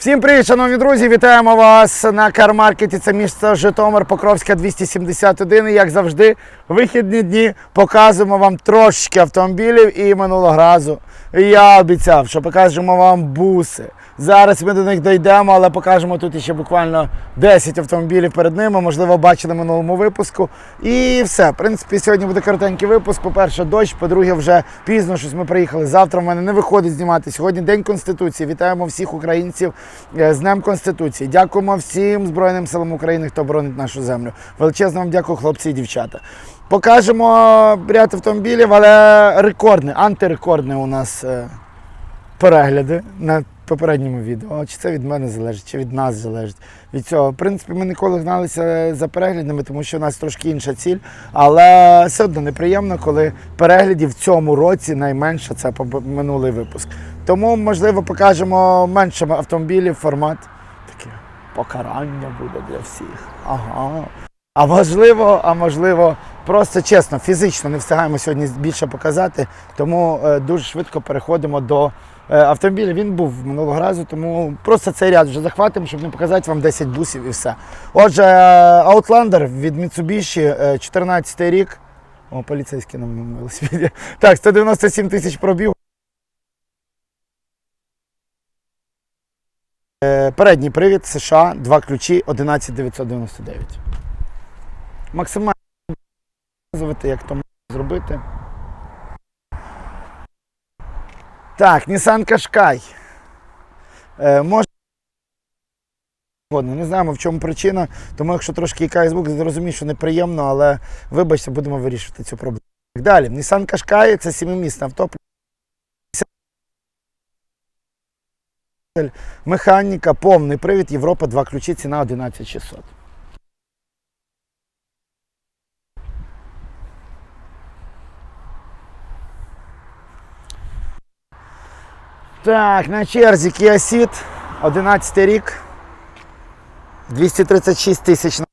Всім привіт, шановні друзі! Вітаємо вас на кармаркеті. Це місто Житомир, Покровська 271. І як завжди, вихідні дні показуємо вам трошечки автомобілів і минулого разу. Я обіцяв, що покажемо вам буси. Зараз ми до них дійдемо, але покажемо тут ще буквально 10 автомобілів перед ними. Можливо, бачили минулому випуску. І все. В принципі, сьогодні буде коротенький випуск. По-перше, дощ, по-друге, вже пізно щось ми приїхали. Завтра в мене не виходить знімати. Сьогодні День Конституції. Вітаємо всіх українців е, з Днем Конституції. Дякуємо всім Збройним силам України, хто боронить нашу землю. Величезно вам дякую, хлопці і дівчата. Покажемо ряд автомобілів, але рекордне, антирекордне у нас е, перегляди на попередньому відео. Чи це від мене залежить, чи від нас залежить. Від цього. В принципі, ми ніколи гналися за переглядами, тому що у нас трошки інша ціль. Але все одно неприємно, коли переглядів в цьому році найменше це минулий випуск. Тому, можливо, покажемо менше автомобілів, формат. Таке покарання буде для всіх. Ага. А можливо, а можливо, просто чесно, фізично не встигаємо сьогодні більше показати, тому е, дуже швидко переходимо до е, автомобіля. Він був минулого разу, тому просто цей ряд вже захватимо, щоб не показати вам 10 бусів і все. Отже, е, Outlander від Mitsubishi, е, 14 рік. О, поліцейський на моєму велосипеді. Так, 197 тисяч пробіг. Передній привід США, два ключі, 11999. Максимально показувати, як то можна зробити. Так, Nissan Qashqai. Е, може... Не знаємо, в чому причина, тому якщо трошки якась звук, зрозумію, що неприємно, але вибачте, будемо вирішувати цю проблему. Далі, Nissan Qashqai – це сімимісне авто. Механіка, повний привід, Європа, два ключі, ціна 11600. Так, на черзі Kia Ceed, 11 рік, 236 тисяч на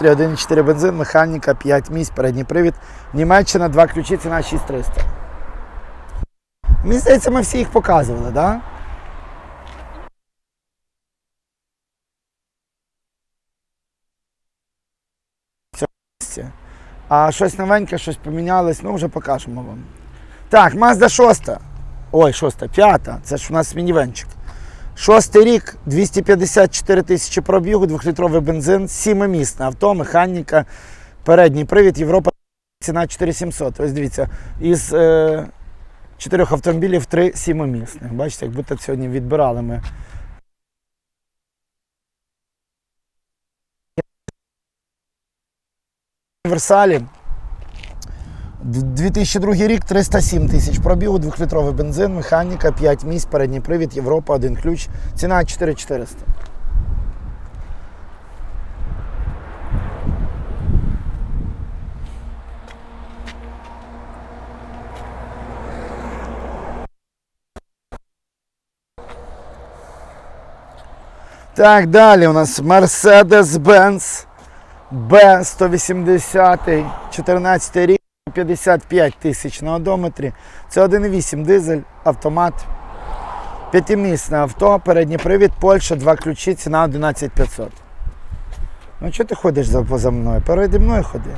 1,4 бензин, механіка, 5 місць, передній привід. Німеччина, два ключі, ціна 6300. Мені здається, ми всі їх показували? Да? А щось новеньке, щось помінялось, ну вже покажемо вам. Так, Mazda 6. Ой, 6, 5. Це ж у нас мінівенчик. Шостий рік, 254 тисячі пробігу, двохлітровий бензин, сімимісне авто, механіка, передній привід, Європа, ціна 4700. Ось дивіться, із е, чотирьох автомобілів три сімимісних. Бачите, як будто сьогодні відбирали ми. Версалі. 2002 рік 307 тисяч пробігу, двохлітровий бензин, механіка, 5 місць, передній привід, Європа, один ключ. Ціна 4400. Так, далі у нас Mercedes-Benz B180, 14 рік, 55 тисяч на одометрі. Це 1,8 дизель, автомат. П'ятимісне авто, передній привід, Польща, два ключі, ціна 11500. Ну чого ти ходиш поза мною? Переді мною ходи.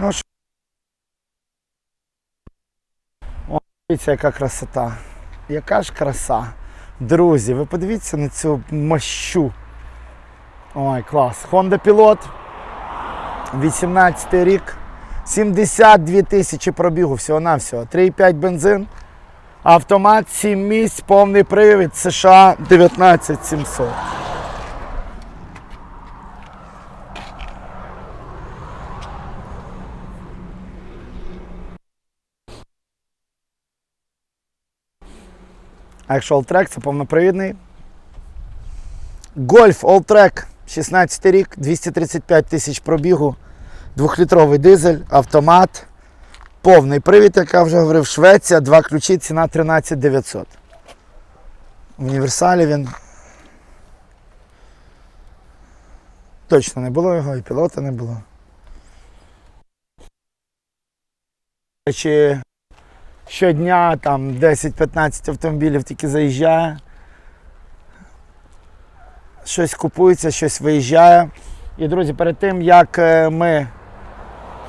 Ну, що? О, дивіться, яка красота. Яка ж краса. Друзі, ви подивіться на цю мощу. Ой, клас. Honda Pilot. 18 рік. 72 тисячі пробігу всього-навсього. 3,5 бензин. Автомат 7 місць, повний привід США 19700. А якщо Alltrack, це повнопривідний. Гольф Alltrack, 16 рік, 235 тисяч пробігу, двохлітровий дизель, автомат, повний привід, як я вже говорив, Швеція, два ключі, ціна 13 900. В універсалі він. Точно не було його, і пілота не було. Чи щодня там 10-15 автомобілів тільки заїжджає. щось купується, щось виїжджає. І, друзі, перед тим, як е, ми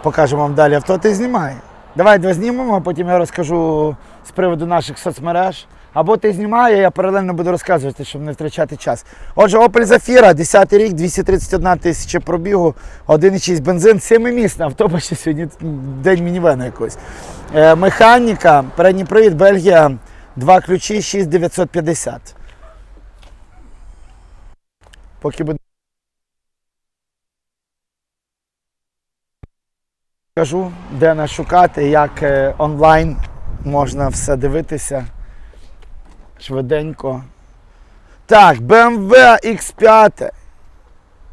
покажемо вам далі авто, ти знімай. Давай два знімемо, а потім я розкажу з приводу наших соцмереж. Або ти знімай, а я паралельно буду розказувати, щоб не втрачати час. Отже, Opel Zafira, 10 рік, 231 тисяча пробігу, 1,6 бензин, 7-місний авто, бачите, сьогодні день мінівена якось. Е, механіка, передній привід, Бельгія, два ключі, 6950. Поки буде. Кажу, де нас шукати, як е, онлайн можна все дивитися. Швиденько. Так, BMW X5.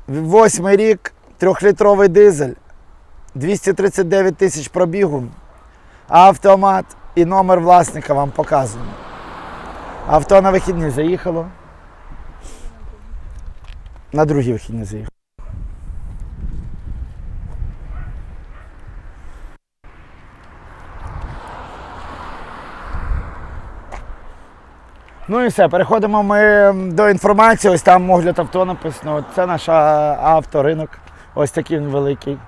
Восьмий рік, трьохлітровий дизель, 239 тисяч пробігу, автомат і номер власника вам показуємо. Авто на вихідні заїхало. На другі вихідні заїхало. Ну і все, переходимо ми до інформації. Ось там огляд авто написано. Це наш авторинок. Ось такий він великий.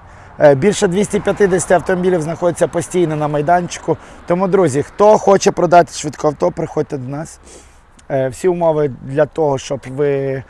Е, Більше 250 автомобілів знаходиться постійно на майданчику. Тому, друзі, хто хоче продати швидко авто, приходьте до нас. Е, Всі умови для того, щоб ви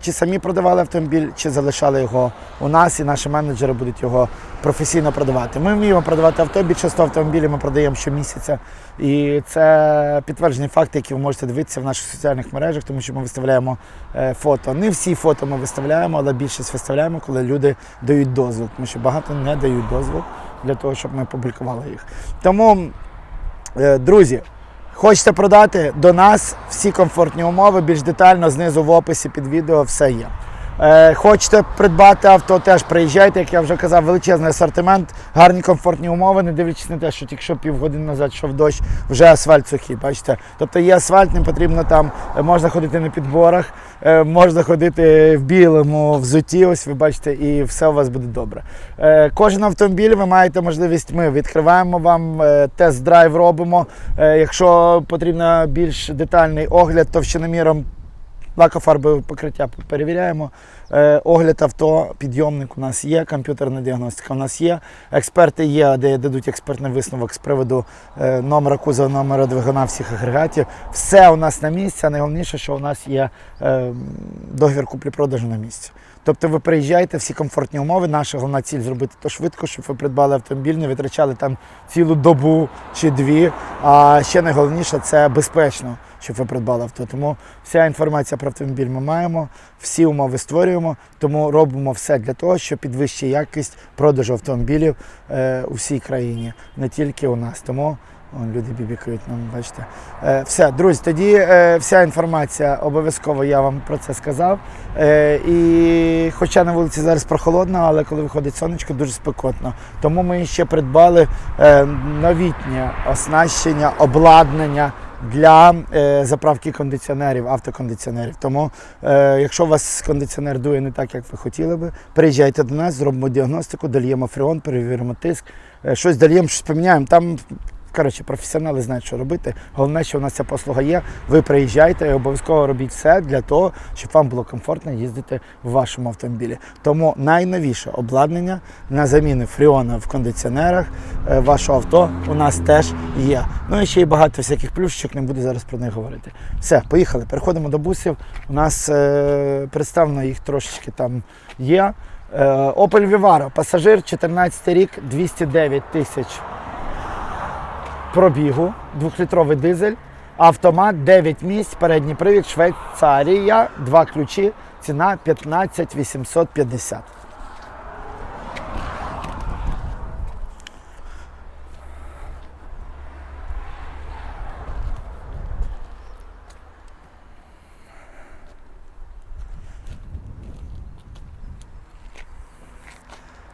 чи самі продавали автомобіль, чи залишали його у нас, і наші менеджери будуть його професійно продавати. Ми вміємо продавати авто, більше 100 автомобілів ми продаємо щомісяця. І це підтверджені факти, які ви можете дивитися в наших соціальних мережах, тому що ми виставляємо е, фото. Не всі фото ми виставляємо, але більшість виставляємо, коли люди дають дозвіл, тому що багато не дають дозвіл для того, щоб ми публікували їх. Тому, е, друзі, хочете продати до нас всі комфортні умови, більш детально знизу в описі під відео все є. Е, Хочете придбати авто, теж приїжджайте, як я вже казав, величезний асортимент, гарні комфортні умови, не дивлячись на те, що тільки що півгодини назад йшов дощ, вже асфальт сухий. Бачите? Тобто є асфальт, не потрібно там, е, можна ходити на підборах, е, можна ходити в білому взуті, ось ви бачите, і все у вас буде добре. Кожен автомобіль ви маєте можливість. Ми відкриваємо вам, тест-драйв робимо. Якщо потрібно більш детальний огляд, товщиноміром лакофарбове покриття перевіряємо. Е, огляд авто, підйомник у нас є, комп'ютерна діагностика у нас є. Експерти є, де дадуть експертний висновок з приводу е, номера кузова, номера двигуна всіх агрегатів. Все у нас на місці, а найголовніше, що у нас є е, договір куплі-продажу на місці. Тобто ви приїжджаєте, всі комфортні умови. Наша головна ціль зробити то швидко, щоб ви придбали автомобіль, не витрачали там цілу добу чи дві. А ще найголовніше це безпечно, щоб ви придбали авто. Тому вся інформація про автомобіль ми маємо, всі умови створюємо, тому робимо все для того, щоб підвищити якість продажу автомобілів е, у всій країні, не тільки у нас. Тому Вон люди бібікають нам, бачите. Е, все, друзі, тоді е, вся інформація обов'язково я вам про це сказав. Е, і хоча на вулиці зараз прохолодно, але коли виходить сонечко, дуже спекотно. Тому ми ще придбали е, новітнє оснащення, обладнання. Для е, заправки кондиціонерів, автокондиціонерів. Тому, е, якщо у вас кондиціонер дує не так, як ви хотіли би, приїжджайте до нас, зробимо діагностику, дольємо фреон, перевіримо тиск, е, щось дольємо, щось поміняємо. Там Коротше, професіонали знають, що робити. Головне, що у нас ця послуга є. Ви приїжджайте і обов'язково робіть все для того, щоб вам було комфортно їздити в вашому автомобілі. Тому найновіше обладнання на заміну фріона в кондиціонерах е, вашого авто у нас теж є. Ну і ще й багато всяких плюшечок, не буду зараз про них говорити. Все, поїхали. Переходимо до бусів. У нас е, представлено їх трошечки там є. Е, Opel Vivaro, пасажир, 14 рік, 209 тисяч пробігу, двохлітровий дизель, автомат, 9 місць, передній привід, Швейцарія, два ключі, ціна 15 850.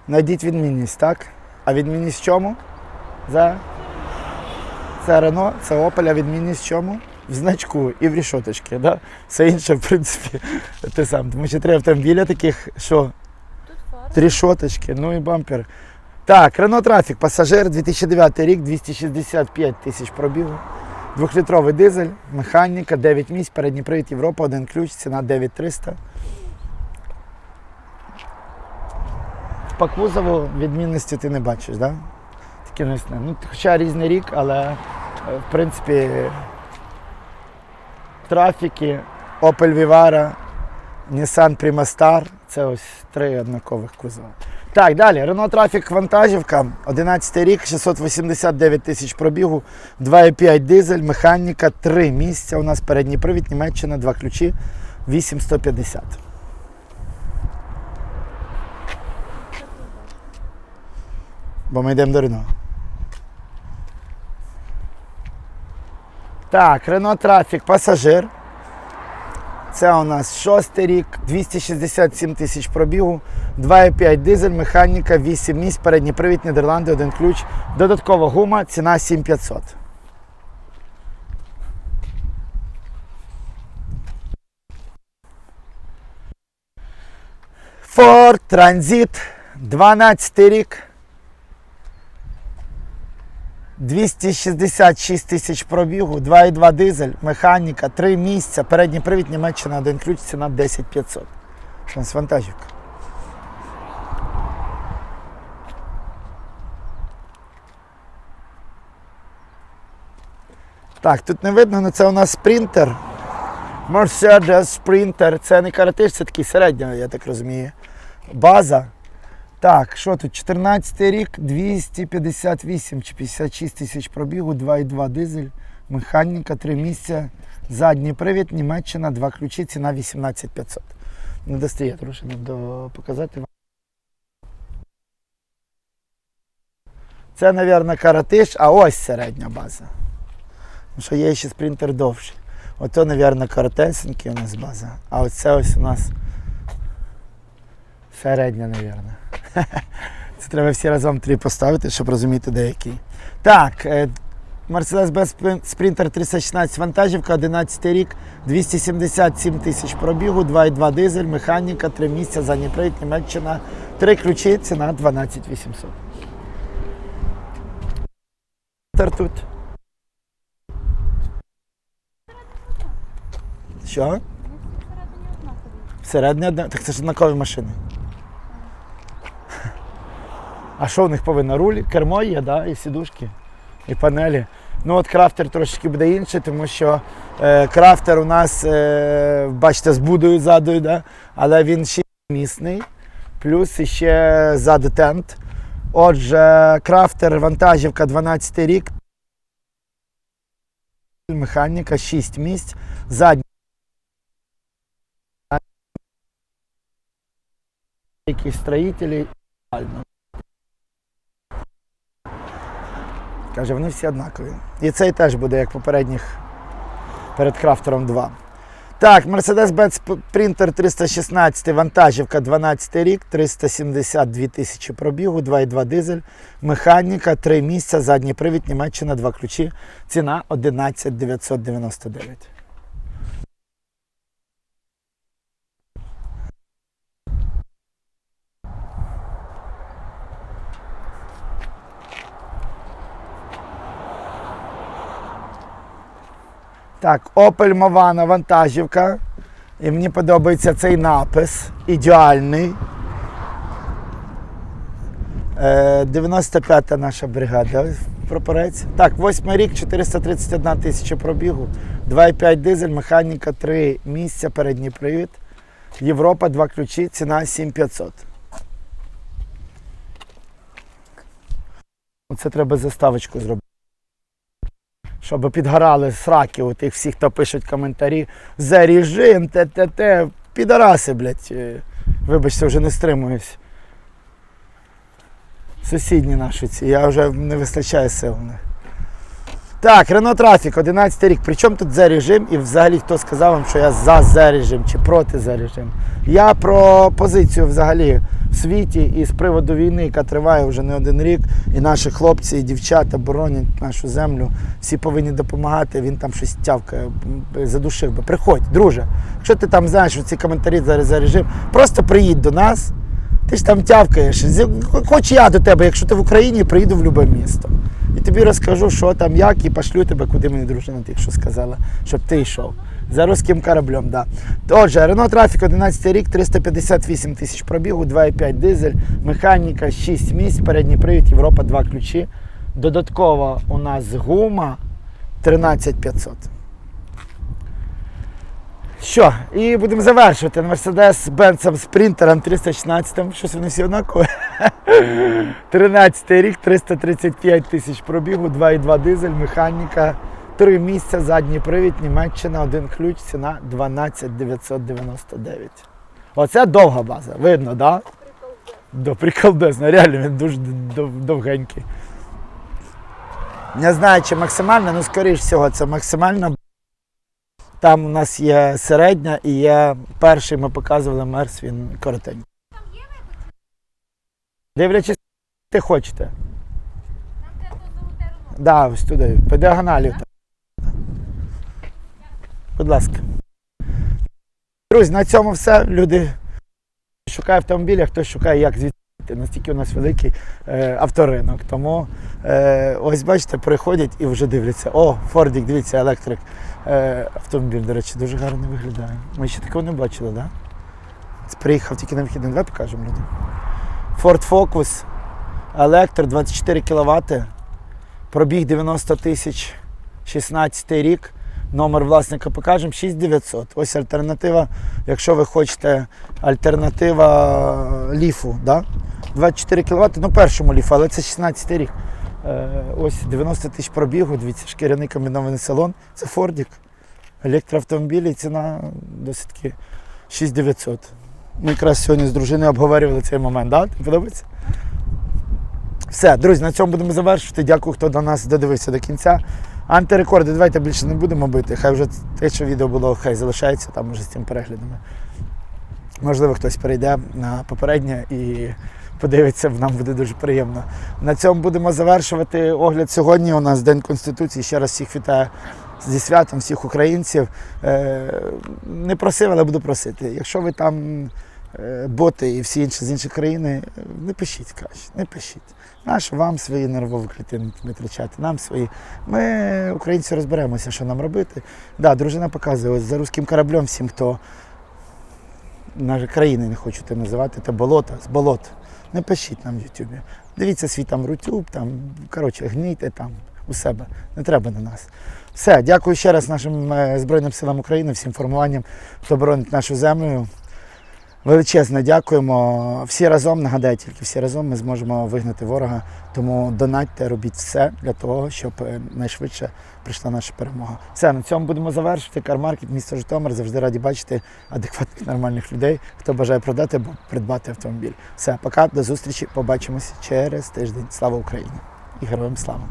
Найдіть відмінність, так? А відмінність в чому? За це Рено, це а відмінність в чому? В значку і в рішоточці. Да? Все інше, в принципі, те саме. Тому що три автомобіля таких, що три шоточки, ну і бампер. Так, Renault Trafic, пасажир, 2009 рік, 265 тисяч пробігу. Двохлітровий дизель, механіка, 9 місць, передній привід Європа, один ключ, ціна 9300. По кузову відмінності ти не бачиш, так? Да? Знаю. Ну, хоча різний рік, але е, в принципі трафіки, Opel Vivara, Nissan Primastar це ось три однакових кузова. Так, далі. Renault Traffic вантажівка, 11 рік, 689 тисяч пробігу, 2,5 дизель, механіка, 3 місця. У нас передній привід, Німеччина, 2 ключі, 8150. Бо ми йдемо до Renault. Так, Renault Traffic пасажир. Це у нас шостий рік, 267 тисяч пробігу, 2,5 дизель, механіка, 8 місць, передній привід, Нідерланди, один ключ. Додаткова гума, ціна 7500. Ford Transit, 12 рік. 266 тисяч пробігу, 2,2 дизель, механіка, 3 місця, передній привід, Німеччина, один ключ, ціна 10500. Що у нас вантажівка? Так, тут не видно, але це у нас спринтер. Mercedes Sprinter. Це не каратиш, це такий середня, я так розумію. База. Так, що тут? 14 рік, 258 чи 56 тисяч пробігу, 2,2 дизель, механіка, 3 місця, задній привід, Німеччина, 2 ключі, ціна 18500. Не достає трошки нам до показати вам. Це, мабуть, каратиш, а ось середня база. Тому що є ще спринтер довший. Ото, мабуть, коротесенький у нас база. А оце ось у нас середня, мабуть. Це треба всі разом три поставити, щоб розуміти, де який. Так, е, Mercedes-Benz Sprinter 316 вантажівка, 11 рік, 277 тисяч пробігу, 2,2 дизель, механіка, 3 місця, задній привід, Німеччина, 3 ключі, ціна 12 800. Тут. Що? Всередині одне. Так це ж однакові машини. А що в них повинно? Руль, кермо є, да? і сідушки, і панелі. Ну от крафтер трошки буде інший, тому що е, крафтер у нас, е, бачите, з будою задою, да? але він ще місний, плюс ще ззаду тент. Отже, крафтер вантажівка 12 рік. Механіка 6 місць. Задній. Якісь строїтелі. Каже, вони всі однакові. І цей теж буде, як попередніх перед крафтером 2. Так, Mercedes-Benz Sprinter 316, вантажівка 12 рік, 372 тисячі пробігу, 2,2 дизель, механіка, 3 місця, задній привід, Німеччина, 2 ключі. Ціна 11 999. Так, Opel Movana вантажівка. І мені подобається цей напис. Ідеальний. Е, 95-та наша бригада. Прапорець. Так, 8 рік, 431 тисяча пробігу, 2,5 дизель, механіка 3 місця, передній привід. Європа, 2 ключі, ціна 7500. Оце треба заставочку зробити. Щоб підгорали сраки у тих всіх, хто пишуть коментарі. За режим, те-те-те. Підараси, блядь. Е, Вибачте, вже не стримуюсь. Сусідні наші ці, я вже не вистачає сил в них. Так, Renault Traffic, 11 рік. Причому тут за режим і взагалі хто сказав вам, що я за за режим чи проти за режим. Я про позицію взагалі в світі і з приводу війни, яка триває вже не один рік, і наші хлопці і дівчата боронять нашу землю. Всі повинні допомагати. Він там щось тявкає, задушив би. Приходь, друже. Якщо ти там знаєш що ці коментарі зараз за режим, просто приїдь до нас. Ти ж там тявкаєш. Хоч я до тебе, якщо ти в Україні, приїду в будь-яке місто. І тобі розкажу, що там, як, і пошлю тебе, куди мені дружина тільки що сказала, щоб ти йшов. За руським кораблем, да. Отже, Renault Traffic 11 рік, 358 тисяч пробігу, 2,5 дизель, механіка 6 місць, передній привід, Європа 2 ключі. Додатково у нас гума 13500. Що, і будемо завершувати. Mercedes Benz Sprinter 316, щось вони всі однакові. 13 рік, 335 тисяч пробігу, 2,2 дизель, механіка, 3 місця, задній привід, Німеччина, один ключ, ціна 12 999. Оце довга база, видно, так? Да? До приколдесно, реально він дуже довгенький. Не знаю, чи максимально, ну скоріш всього, це максимально. Там у нас є середня і є перший, ми показували мерс, він коротенький. Дивлячись, ти хочете. Да, ось туди, по діагоналі. Будь ласка. Друзі, на цьому все. Люди шукають автомобілі, а хтось шукає, як звідти. Настільки у нас великий е, авторинок. Тому е, ось бачите, приходять і вже дивляться. О, Фордік, дивіться, електрик. Е, автомобіль, до речі, дуже гарно виглядає. Ми ще такого не бачили, так? Да? Приїхав тільки на вихідний. Давай покажемо людям. Ford Focus, електр 24 кВт, пробіг 90 тисяч, 16 рік. Номер власника покажемо 6900. Ось альтернатива, якщо ви хочете альтернатива ліфу. Да? 24 кВт, ну першому ліфу, але це 16 рік. Е, ось 90 тисяч пробігу, дивіться, шкіряний комбінований салон. Це Фордік. Електроавтомобілі, ціна досить таки 6900. Ми якраз сьогодні з дружиною обговорювали цей момент, да? Подобається? Все, друзі, на цьому будемо завершувати. Дякую, хто до нас додивився до кінця. Антирекорди, давайте більше не будемо бити. Хай вже те, що відео було, хай залишається там уже з цим переглядами. Можливо, хтось перейде на попереднє і подивиться, нам буде дуже приємно. На цьому будемо завершувати огляд сьогодні. У нас День Конституції. Ще раз всіх вітаю зі святом, всіх українців. Е, Не просив, але буду просити. Якщо ви там е, боти і всі інші з інших країн, е, не пишіть краще, не пишіть. Нащо вам свої нервові клітини витрачати, нам свої. Ми, українці, розберемося, що нам робити. Да, дружина показує за руським кораблем всім, хто наші країни не хочу те називати, це болото, з болот. Не пишіть нам в Ютубі. Дивіться свій там Рутюб, там, коротше, гнійте там у себе. Не треба на нас. Все, дякую ще раз нашим е, Збройним силам України, всім формуванням, хто боронить нашу землю. Величезно дякуємо. Всі разом, нагадаю, тільки всі разом ми зможемо вигнати ворога. Тому донатьте, робіть все для того, щоб е, найшвидше прийшла наша перемога. Все, на цьому будемо завершити. Кармаркет, місто Житомир. Завжди раді бачити адекватних нормальних людей, хто бажає продати або придбати автомобіль. Все, пока, до зустрічі. Побачимось через тиждень. Слава Україні і героям слава!